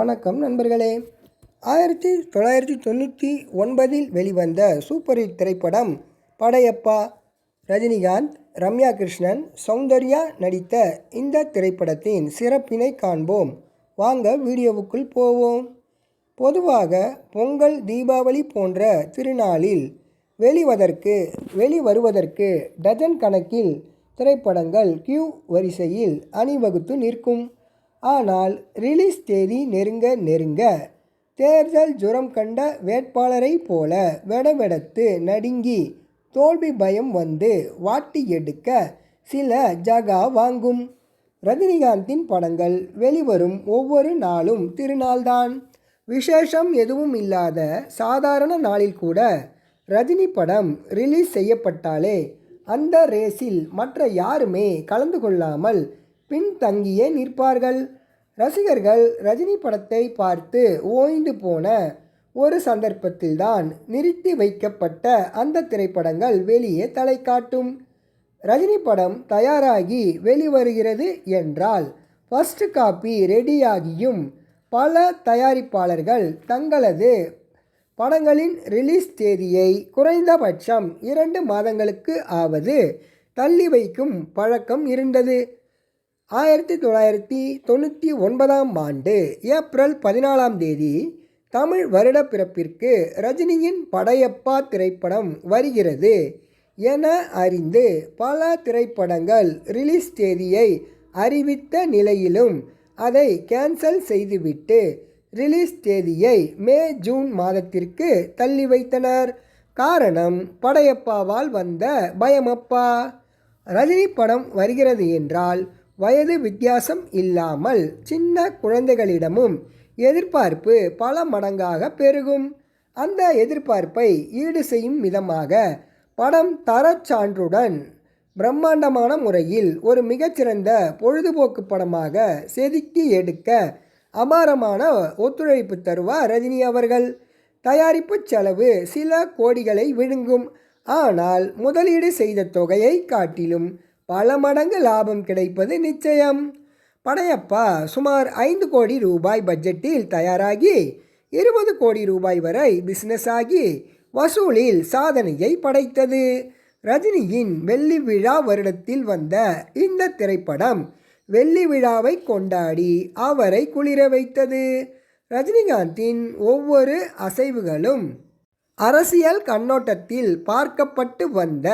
வணக்கம் நண்பர்களே. ஆயிரத்தி தொள்ளாயிரத்தி தொண்ணூற்றி ஒன்பதில் வெளிவந்த சூப்பர் ஹிட் திரைப்படம் படையப்பா ரஜினிகாந்த் ரம்யா கிருஷ்ணன் சௌந்தர்யா நடித்த இந்த திரைப்படத்தின் சிறப்பினை காண்போம். வாங்க வீடியோவுக்குள் போவோம். பொதுவாக பொங்கல் தீபாவளி போன்ற திருநாளில் வெளிவதற்கு வெளிவருவதற்கு டஜன் கணக்கில் திரைப்படங்கள் கியூ வரிசையில் அணிவகுத்து நிற்கும். ஆனால் ரிலீஸ் தேதி நெருங்க நெருங்க தேர்தல் ஜுரம் கண்ட வேட்பாளரை போல வெடவெடத்து நடுங்கி தோல்வி பயம் வந்து வாட்டி எடுக்க சில ஜகா வாங்கும். ரஜினிகாந்தின் படங்கள் வெளிவரும் ஒவ்வொரு நாளும் திருநாள்தான். விசேஷம் எதுவும் இல்லாத சாதாரண நாளில் கூட ரஜினி படம் ரிலீஸ் செய்யப்பட்டாலே அந்த ரேஸில் மற்ற யாருமே கலந்து கொள்ளாமல் பின்தங்கியே நிற்பார்கள். ரசிகர்கள் ரஜினி படத்தை பார்த்து ஓய்ந்து போன ஒரு சந்தர்ப்பத்தில்தான் நிறுத்தி வைக்கப்பட்ட அந்த திரைப்படங்கள் வெளியே தலை காட்டும். ரஜினி படம் தயாராகி வெளிவருகிறது என்றால் ஃபஸ்ட் காப்பி ரெடியாகியும் பல தயாரிப்பாளர்கள் தங்களது படங்களின் ரிலீஸ் தேதியை குறைந்தபட்சம் இரண்டு மாதங்களுக்கு ஆவது தள்ளி வைக்கும் பழக்கம் இருந்தது. ஆயிரத்தி தொள்ளாயிரத்தி தொண்ணூற்றி ஒன்பதாம் ஆண்டு ஏப்ரல் பதினாலாம் தேதி தமிழ் வருட பிறப்பிற்கு ரஜினியின் படையப்பா திரைப்படம் வருகிறது என அறிந்து பல திரைப்படங்கள் ரிலீஸ் தேதியை அறிவித்த நிலையிலும் அதை கேன்சல் செய்துவிட்டு ரிலீஸ் தேதியை மே ஜூன் மாதத்திற்கு தள்ளி வைத்தனர். காரணம் படையப்பாவால் வந்த பயமப்பா. ரஜினி படம் வருகிறது என்றால் வயது வித்தியாசம் இல்லாமல் சின்ன குழந்தைகளிடமும் எதிர்பார்ப்பு பல மடங்காக பெருகும். அந்த எதிர்பார்ப்பை ஈடு செய்யும் விதமாக படம் தரச்சான்றுடன் பிரம்மாண்டமான முறையில் ஒரு மிகச்சிறந்த பொழுதுபோக்கு படமாக செதுக்கி எடுக்க அபாரமான ஒத்துழைப்பு தருவார் ரஜினி அவர்கள். தயாரிப்பு செலவு சில கோடிகளை விழுங்கும். ஆனால் முதலீடு செய்த தொகையை காட்டிலும் பல மடங்கு லாபம் கிடைப்பது நிச்சயம். படையப்பா சுமார் ஐந்து கோடி ரூபாய் பட்ஜெட்டில் தயாராகி இருபது கோடி ரூபாய் வரை பிஸ்னஸ் ஆகி வசூலில் சாதனையை படைத்தது. ரஜினியின் வெள்ளி விழா வருடத்தில் வந்த இந்த திரைப்படம் வெள்ளி விழாவை கொண்டாடி அவரை குளிர வைத்தது. ரஜினிகாந்தின் ஒவ்வொரு அசைவுகளும் அரசியல் கண்ணோட்டத்தில் பார்க்கப்பட்டு வந்த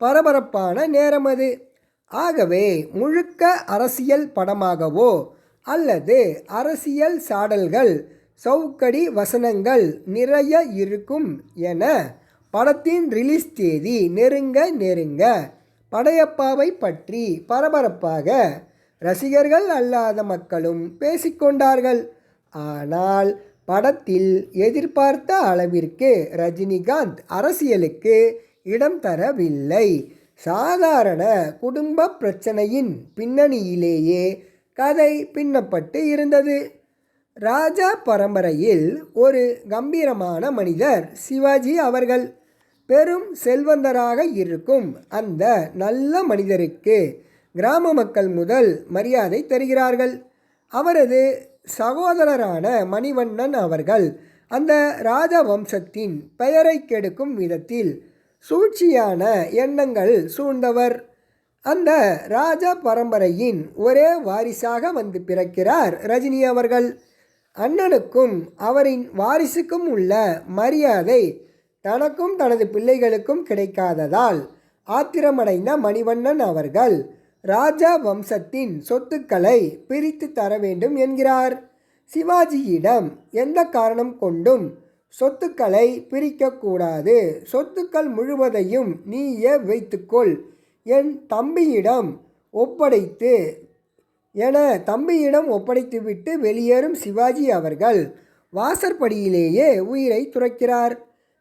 பரபரப்பான நேரம் அது. ஆகவே முழுக்க அரசியல் படமாகவோ அல்லது அரசியல் சாடல்கள் சவுக்கடி வசனங்கள் நிறைய இருக்கும் என படத்தின் ரிலீஸ் தேதி நெருங்க நெருங்க படையப்பாவை பற்றி பரபரப்பாக ரசிகர்கள் அல்லாத மக்களும் பேசிக்கொண்டார்கள். ஆனால் படத்தில் எதிர்பார்த்த அளவிற்கு ரஜினிகாந்த் அரசியலுக்கு இடம் தரவில்லை. சாதாரண குடும்ப பிரச்சனையின் பின்னணியிலேயே கதை பின்னப்பட்டு இருந்தது. ராஜா பரம்பரையில் ஒரு கம்பீரமான மனிதர் சிவாஜி அவர்கள். பெரும் செல்வந்தராக இருக்கும் அந்த நல்ல மனிதருக்கு கிராம மக்கள் முதல் மரியாதை தருகிறார்கள். அவரது சகோதரரான மணிவண்ணன் அவர்கள் அந்த ராஜ வம்சத்தின் பெயரை கெடுக்கும் விதத்தில் சூழ்ச்சியான எண்ணங்கள் சூழ்ந்தவர். அந்த ராஜ பரம்பரையின் ஒரே வாரிசாக வந்து பிறக்கிறார் ரஜினி அவர்கள். அண்ணனுக்கும் அவரின் வாரிசுக்கும் உள்ள மரியாதை தனக்கும் தனது பிள்ளைகளுக்கும் கிடைக்காததால் ஆத்திரமடைந்த மணிவண்ணன் அவர்கள் ராஜா வம்சத்தின் சொத்துக்களை பிரித்து தர வேண்டும் என்கிறார். சிவாஜியிடம் எந்த காரணம் கொண்டும் சொத்துக்களை பிரிக்கக்கூடாது. சொத்துக்கள் முழுவதையும் நீயே வைத்துக்கொள். என் தம்பியிடம் ஒப்படைத்து என தம்பியிடம் ஒப்படைத்துவிட்டு வெளியேறும் சிவாஜி அவர்கள் வாசற்படியிலேயே உயிரை துறக்கிறார்.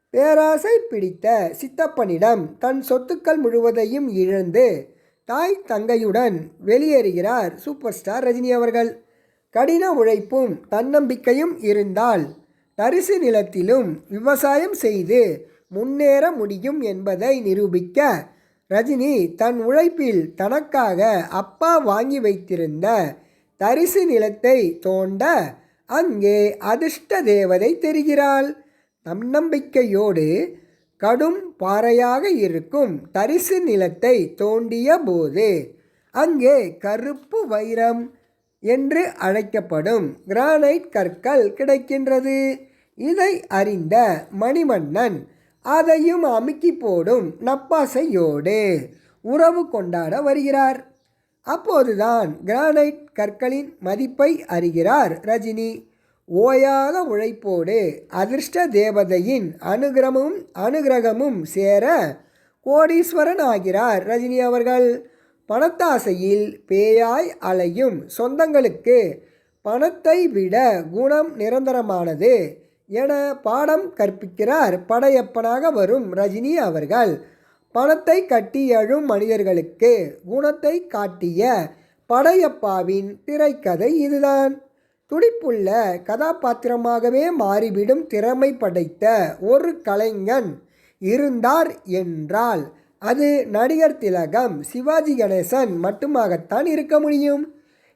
பேராசை பிடித்த சித்தப்பனிடம் தன் சொத்துக்கள் முழுவதையும் இழந்து தாய் தங்கையுடன் வெளியேறுகிறார் சூப்பர் ஸ்டார் ரஜினி அவர்கள். கடின உழைப்பும் தன்னம்பிக்கையும் இருந்தால் தரிசு நிலத்திலும் விவசாயம் செய்து முன்னேற முடியும் என்பதை நிரூபிக்க ரஜினி தன் உழைப்பில் தனக்காக அப்பா வாங்கி வைத்திருந்த தரிசு நிலத்தை தோண்ட அங்கே அதிர்ஷ்ட தேவதை தெரிகிறாள். தன்னம்பிக்கையோடு கடும் பாறையாக இருக்கும் தரிசு நிலத்தை தோண்டிய போது அங்கே கருப்பு வைரம் என்று அழைக்கப்படும் கிரானைட் கற்கள் கிடைக்கின்றது. இதை அறிந்த மணிமன்னன் அதையும் அமுக்கி போடும் நப்பாசையோடு உறவு கொண்டாட வருகிறார். அப்போதுதான் கிரானைட் கற்களின் மதிப்பை அறிகிறார் ரஜினி. ஓயாத உழைப்போடு அதிர்ஷ்ட தேவதையின் அனுகிரமும் அனுகிரகமும் சேர கோடீஸ்வரன் ஆகிறார் ரஜினி அவர்கள். பணத்தாசையில் பேயாய் அலையும் சொந்தங்களுக்கு பணத்தை விட குணம் நிரந்தரமானது. என பாடம் கற்பிக்கிறார். படையப்பனாக வரும் ரஜினி அவர்கள். பணத்தை கட்டி எழும் மனிதர்களுக்கு குணத்தை காட்டிய படையப்பாவின் திரைக்கதை இதுதான். துடிப்புள்ள கதாபாத்திரமாகவே மாறிவிடும் திறமை படைத்த ஒரு கலைஞன் இருந்தார் என்றால் அது நடிகர் திலகம் சிவாஜி கணேசன் மட்டுமாகத்தான் இருக்க முடியும்.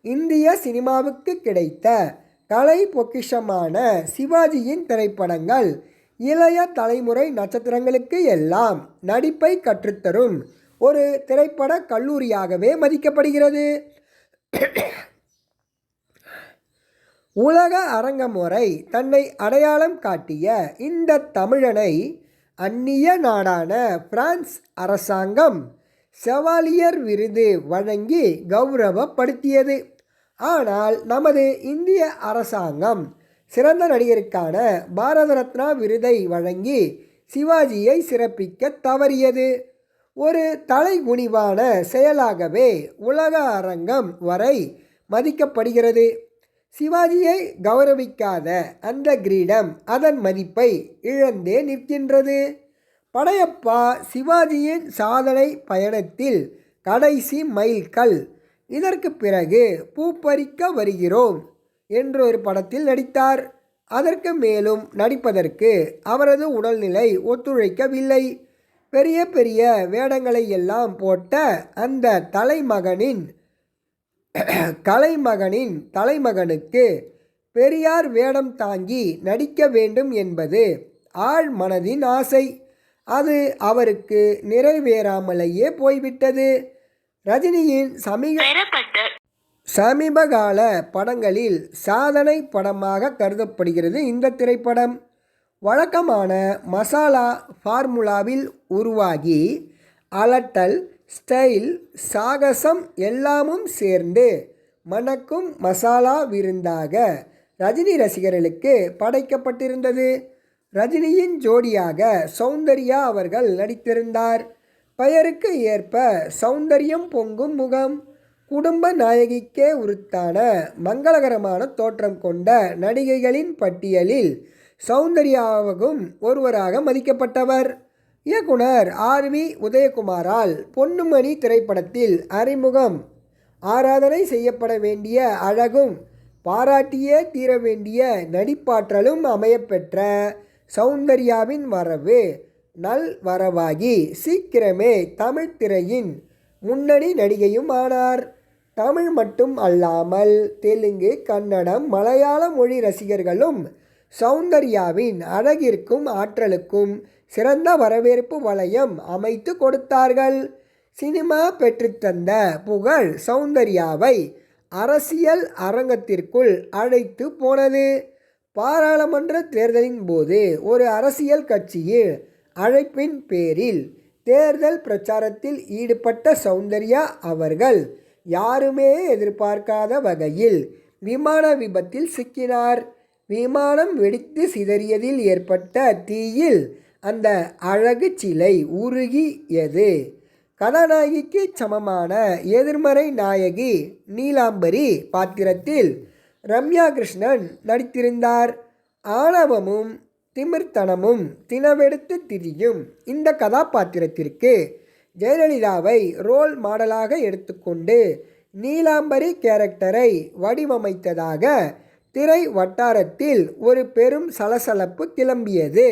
இந்திய சினிமாவுக்கு கிடைத்த கலை பொக்கிஷமான சிவாஜியின் திரைப்படங்கள் இளைய தலைமுறை நட்சத்திரங்களுக்கு எல்லாம் நடிப்பை கற்றுத்தரும் ஒரு திரைப்பட கல்லூரியாகவே மதிக்கப்படுகிறது. உலக அரங்கமுறை தன்னை அடையாளம் காட்டிய இந்த தமிழனை அந்நிய நாடான பிரான்ஸ் அரசாங்கம் செவாலியர் விருது வழங்கி கௌரவப்படுத்தியது. ஆனால் நமது இந்திய அரசாங்கம் சிறந்த நடிகருக்கான பாரத ரத்னா விருதை வழங்கி சிவாஜியை சிறப்பிக்க தவறியது. ஒரு தலைகுனிவான செயலாகவே உலக அரங்கம் வரை மதிக்கப்படுகிறது. சிவாஜியை கௌரவிக்காத அந்த கிரீடம் அதன் மதிப்பை இழந்தே நிற்கின்றது. படையப்பா சிவாஜியின் சாதனை பயணத்தில் கடைசி மைல்கல் இதற்கு பிறகு பூப்பறிக்க வருகிறோம் என்றொரு படத்தில் நடித்தார். அதற்கு மேலும் நடிப்பதற்கு அவரது உடல்நிலை ஒத்துழைக்கவில்லை. பெரிய பெரிய வேடங்களை எல்லாம் போட்ட அந்த தலைமகனின் கலைமகனின் தலைமகனுக்கு பெரியார் வேடம் தாங்கி நடிக்க வேண்டும் என்பது ஆழ் மனதின் ஆசை. அது அவருக்கு நிறைவேறாமலேயே போய்விட்டது. ரஜினியின் சமீப சமீபகால படங்களில் சாதனை படமாக கருதப்படுகிறது இந்த திரைப்படம். வழக்கமான மசாலா ஃபார்முலாவில் உருவாகி அலட்டல் ஸ்டைல் சாகசம் எல்லாமும் சேர்ந்து மணக்கும் மசாலா விருந்தாக ரஜினி ரசிகர்களுக்கு படைக்கப்பட்டிருந்தது. ரஜினியின் ஜோடியாக சௌந்தர்யா அவர்கள் நடித்திருந்தார். பெயருக்கு ஏற்ப சௌந்தரியம் பொங்கும் முகம். குடும்ப நாயகிக்கே உருத்தான மங்களகரமான தோற்றம் கொண்ட நடிகைகளின் பட்டியலில் சௌந்தர்யாவும் ஒருவராக மதிக்கப்பட்டவர். இயக்குனர் ஆர். வி. உதயகுமாரால் பொன்னுமணி திரைப்படத்தில் அறிமுகம். ஆராதனை செய்யப்பட வேண்டிய அழகும் பாராட்டியே தீர வேண்டிய நடிப்பாற்றலும் அமையப்பெற்ற சௌந்தர்யாவின் வரவு நல் வரவாகி சீக்கிரமே தமிழ் திரையின் முன்னணி நடிகையும் ஆனார். தமிழ் மட்டும் அல்லாமல் தெலுங்கு கன்னடம் மலையாள மொழி ரசிகர்களும் சௌந்தர்யாவின் அழகிற்கும் ஆற்றலுக்கும் சிறந்த வரவேற்பு வளையம் அமைத்து கொடுத்தார்கள். சினிமா பெற்றுத்தந்த புகழ் சௌந்தர்யாவை அரசியல் அரங்கத்திற்குள் அழைத்து போனது. பாராளுமன்ற தேர்தலின் போது ஒரு அரசியல் கட்சியில் அழைப்பின் பேரில் தேர்தல் பிரச்சாரத்தில் ஈடுபட்ட சௌந்தர்யா அவர்கள் யாருமே எதிர்பார்க்காத வகையில் விமான விபத்தில் சிக்கினார். விமானம் வெடித்து சிதறியதில் ஏற்பட்ட தீயில் அந்த அழகு சிலை உருகியது. கதாநாயகிக்கு சமமான எதிர்மறை நாயகி நீலாம்பரி பாத்திரத்தில் ரம்யா கிருஷ்ணன் நடித்திருந்தார். ஆணவமும் திமிர்த்தனமும் தினவெடுத்து திரியும் இந்த கதாபாத்திரத்திற்கு ஜெயலலிதாவை ரோல் மாடலாக எடுத்துக்கொண்டு நீலாம்பரி கேரக்டரை வடிவமைத்ததாக திரை வட்டாரத்தில் ஒரு பெரும் சலசலப்பு கிளம்பியது.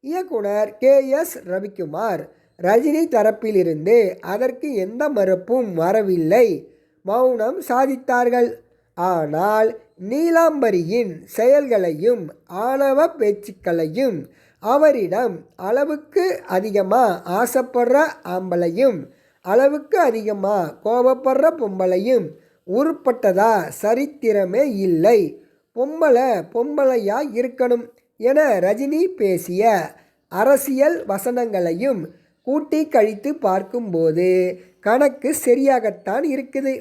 இயக்குனர் கே எஸ் ரவிக்குமார் ரஜினி தரப்பிலிருந்து அதற்கு எந்த மறுப்பும் வரவில்லை. மௌனம் சாதித்தார்கள். ஆனால் நீலாம்பரியின் செயல்களையும் ஆணவ பேச்சுக்களையும் அவரிடம் அளவுக்கு அதிகமாக ஆசைப்படுற ஆம்பளையும் அளவுக்கு அதிகமாக கோபப்படுற பொம்பளையும் உருப்பட்டதா சரித்திரமே இல்லை. பொம்பளை பொம்பளையாக இருக்கணும் என ரஜினி பேசிய அரசியல் வசனங்களையும் கூட்டி கழித்து பார்க்கும்போது கணக்கு சரியாகத்தான் இருக்குது.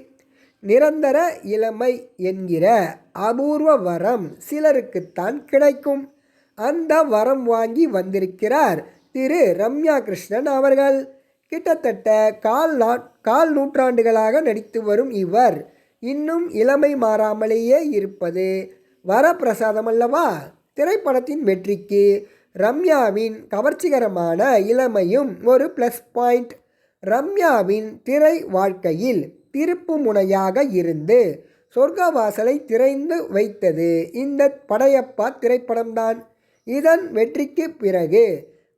நிரந்தர இளமை என்கிற அபூர்வ வரம் சிலருக்குத்தான் கிடைக்கும். அந்த வரம் வாங்கி வந்திருக்கிறார் திரு ரம்யா கிருஷ்ணன் அவர்கள். கிட்டத்தட்ட கால் நா கால் நூற்றாண்டுகளாக நடித்து வரும் இவர் இன்னும் இளமை மாறாமலேயே இருப்பது வரப்பிரசாதம் அல்லவா? திரைப்படத்தின் வெற்றிக்கு ரம்யாவின் கவர்ச்சிகரமான இளமையும் ஒரு ப்ளஸ் பாயிண்ட் ரம்யாவின் திரை வாழ்க்கையில் திருப்பு முனையாக இருந்து சொர்க்கவாசலை திறந்து வைத்தது. இந்த படையப்பா திரைப்படம்தான் இதன் வெற்றிக்கு பிறகு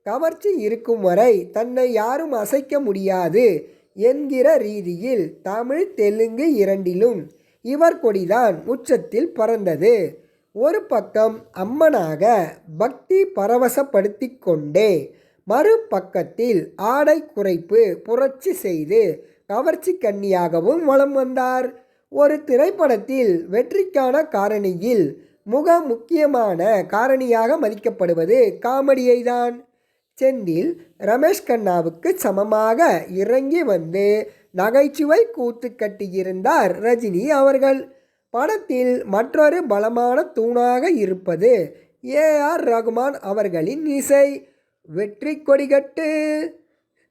கவர்ச்சி இருக்கும் வரை தன்னை யாரும் அசைக்க முடியாது என்கிற ரீதியில் தமிழ் தெலுங்கு இரண்டிலும் இவர் கொடிதான் உச்சத்தில் பறந்தது. ஒரு பக்கம் அம்மனாக பக்தி பரவசப்படுத்தி கொண்டே மறுபக்கத்தில் ஆடை குறைப்பு புரட்சி செய்து கவர்ச்சி கன்னியாகவும் வலம் வந்தார். ஒரு திரைப்படத்தில் வெற்றிக்கான காரணியில் முக முக்கியமான காரணியாக மதிக்கப்படுவது காமெடியை தான் செந்தில் ரமேஷ் கண்ணாவுக்கு சமமாக இறங்கி வந்து நகைச்சுவை கூத்து கட்டியிருந்தார் ரஜினி அவர்கள். படத்தில் மற்றொரு பலமான தூணாக இருப்பது ஏ ஆர் ரகுமான் அவர்களின் இசை. வெற்றி கொடிகட்டு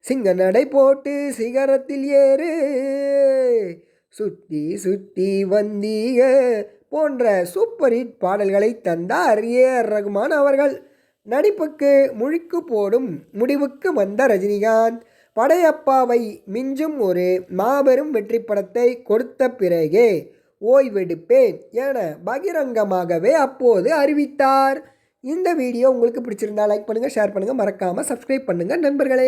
சிங்க நடை போட்டு சிகரத்தில் ஏறு. சுத்தி சுத்தி வந்தீக போன்ற சூப்பர் ஹிட் பாடல்களை தந்தார் ஏ ரகுமான் அவர்கள். நடிப்புக்கு முழுக்கு போடும் முடிவுக்கு வந்த ரஜினிகாந்த். படையப்பாவை மிஞ்சும் ஒரு மாபெரும் வெற்றி படத்தை கொடுத்த பிறகே ஓய்வெடுப்பேன் என பகிரங்கமாகவே அப்போது அறிவித்தார். இந்த வீடியோ உங்களுக்கு பிடிச்சிருந்தா லைக் பண்ணுங்கள் ஷேர் பண்ணுங்கள் மறக்காமல் சப்ஸ்கிரைப் பண்ணுங்கள் நண்பர்களே.